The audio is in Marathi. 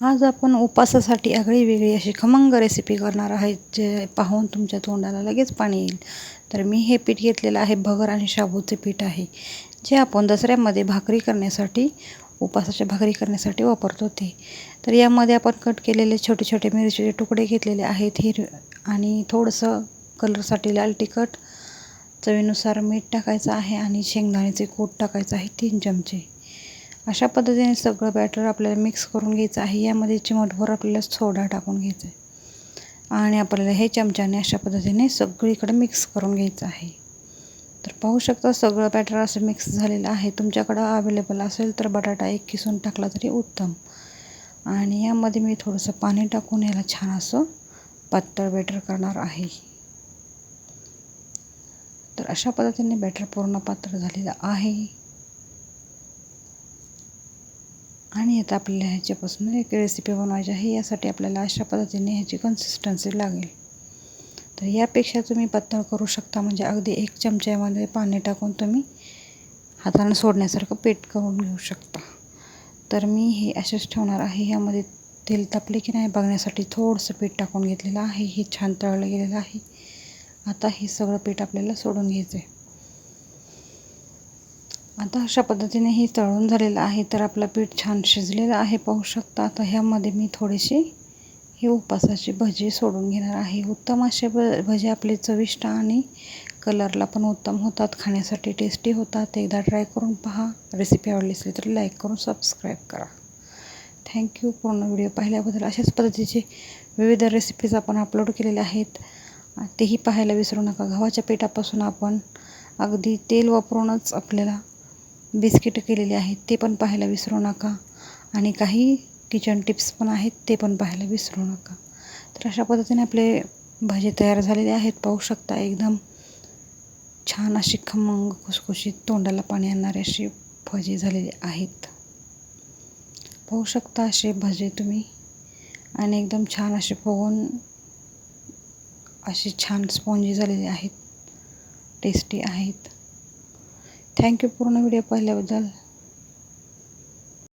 आज आपण उपासासाठी आगळी वेगळी अशी खमंग रेसिपी करणार आहे जे पाहून तुमच्या तोंडाला लगेच पाणी येईल. तर मी हे पीठ घेतलेलं आहे भगर आणि शाबूचे पीठ आहे जे आपण दसऱ्यामध्ये भाकरी करण्यासाठी उपासाच्या भाकरी करण्यासाठी वापरतो ते. तर यामध्ये आपण कट केलेले छोटे छोटे मिरचीचे तुकडे घेतलेले आहेत हिर आणि थोडंसं कलरसाठी लाल तिखट चवीनुसार मीठ टाकायचं आहे आणि शेंगदाण्याचे कूट टाकायचं आहे तीन चमचे. अशा पद्धतीने सगळं बॅटर आपल्याला मिक्स करून घ्यायचं आहे. यामध्ये चिमटभर आपल्याला सोडा टाकून घ्यायचं आहे आणि आपल्याला हे चमच्याने अशा पद्धतीने सगळीकडे मिक्स करून घ्यायचं आहे. तर पाहू शकता सगळं बॅटर असं मिक्स झालेलं आहे. तुमच्याकडं अवेलेबल असेल तर बटाटा एक किसून टाकला तरी उत्तम. आणि यामध्ये मी थोडंसं पाणी टाकून याला छान असं पातळ बॅटर करणार आहे. तर अशा पद्धतीने बॅटर पूर्ण पातळ झालेलं आहे. आणि आता आपल्याला ह्याच्यापासून एक रेसिपी बनवायची आहे. यासाठी आपल्याला अशा पद्धतीने ह्याची कन्सिस्टन्सी लागेल. तर यापेक्षा तुम्ही पातळ करू शकता म्हणजे अगदी एक चमच्यामध्ये पाणी टाकून तुम्ही हाताने सोडण्यासारखं पेट करून घेऊ शकता. तर मी हे असेच ठेवणार आहे. यामध्ये तेल तापले की नाही बघण्यासाठी थोडंसं पीठ टाकून घेतलेलं आहे. हे छान तळलं गेलेलं आहे. आता हे सगळं पीठ आपल्याला सोडून घ्यायचं आहे आता अशा पद्धतीने हे तळून झालेलं आहे तर आपलं पीठ छान शिजलेलं आहे पाहू शकता. आता ह्यामध्ये मी थोडीशी ही उपासाची भजी सोडून घेणार आहे. उत्तम असे भ भजी आपले चविष्ट आणि कलरला पण उत्तम होतात खाण्यासाठी टेस्टी होतात. एकदा ट्राय करून पहा. रेसिपी आवडली असली तर लाईक करून सबस्क्राईब करा. थँक्यू पूर्ण व्हिडिओ पाहिल्याबद्दल अशाच पद्धतीचे विविध रेसिपीज आपण अपलोड केलेले आहेत. तेही पाहायला विसरू नका. गव्हाच्या पिठापासून आपण अगदी तेल वापरूनच आपल्याला बिस्किटं केलेली आहेत ते पण पाहायला विसरू नका. आणि काही किचन टिप्स पण आहेत ते पण पाहायला विसरू नका. तर अशा पद्धतीने आपले भाजी तयार झालेले आहेत पाहू शकता एकदम छान अशी खमंग खुसखुशीत तोंडाला पाणी आणणारे अशी भजी झालेली आहेत. पाहू शकता असे भजे तुम्ही. आणि एकदम छान असे पोहून अशी छान स्पॉन्जी झालेले आहेत. टेस्टी आहेत. थँक्यू. पूर्ण व्हिडिओ पाहिल्याबद्दल.